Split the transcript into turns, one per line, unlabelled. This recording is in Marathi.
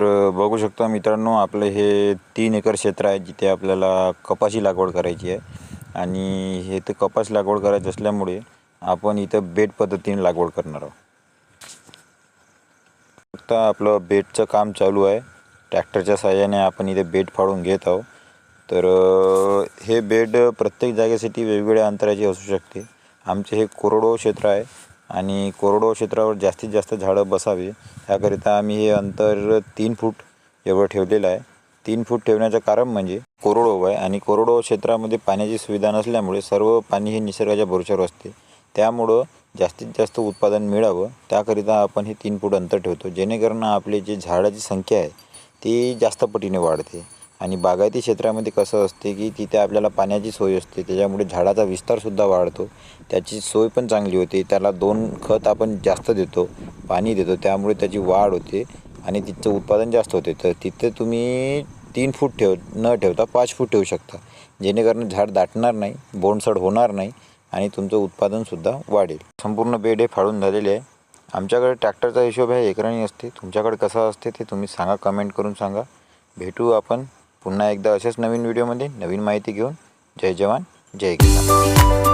तर बघू शकता मित्रांनो आपलं हे तीन एकर क्षेत्र आहे जिथे आपल्याला कपाशी लागवड करायची आहे. आणि हे तर कपास लागवड करायची असल्यामुळे आपण इथं बेड पद्धतीने लागवड करणार आहोत. फक्त आपलं बेडचं काम चालू आहे. ट्रॅक्टरच्या सहाय्याने आपण इथे बेड फाडून घेत आहोत. तर हे बेड प्रत्येक जागेसाठी वेगवेगळ्या अंतराची असू शकते. आमचे हे कोरडो क्षेत्र आहे. आणि कोरडो क्षेत्रावर जास्तीत जास्त झाडं बसावे ह्याकरिता आम्ही हे अंतर तीन फूट एवढं ठेवलेलं आहे. तीन फूट ठेवण्याचं कारण म्हणजे कोरडो आहे आणि कोरडो क्षेत्रामध्ये पाण्याची सुविधा नसल्यामुळे सर्व पाणी हे निसर्गाच्या भरोश्यावर असते. त्यामुळं जास्तीत जास्त उत्पादन मिळावं त्याकरिता आपण हे तीन फूट अंतर ठेवतो. जेणेकरून आपली जी झाडाची संख्या आहे ती जास्त पटीने वाढते. आणि बागायती क्षेत्रामध्ये कसं असते की तिथे आपल्याला पाण्याची सोय असते त्याच्यामुळे झाडाचा विस्तारसुद्धा वाढतो त्याची सोय पण चांगली होते त्याला दोन खत आपण जास्त देतो पाणी देतो त्यामुळे त्याची वाढ होते आणि तिचं उत्पादन जास्त होते. तर तिथे तुम्ही तीन फूट ठेव न ठेवता पाच फूट ठेवू शकता. जेणेकरून झाड दाटणार नाही बोंडसड होणार नाही आणि तुमचं उत्पादनसुद्धा वाढेल. संपूर्ण बेड हे फाडून झालेले आहे. आमच्याकडे ट्रॅक्टरचा हिशोब आहे एकराणी असते. तुमच्याकडे कसं असते ते तुम्ही सांगा कमेंट करून सांगा. भेटू आपण पुन्हा एकदा अशाच नवीन व्हिडिओमध्ये नवीन माहिती घेऊन जय जवान जय किसान.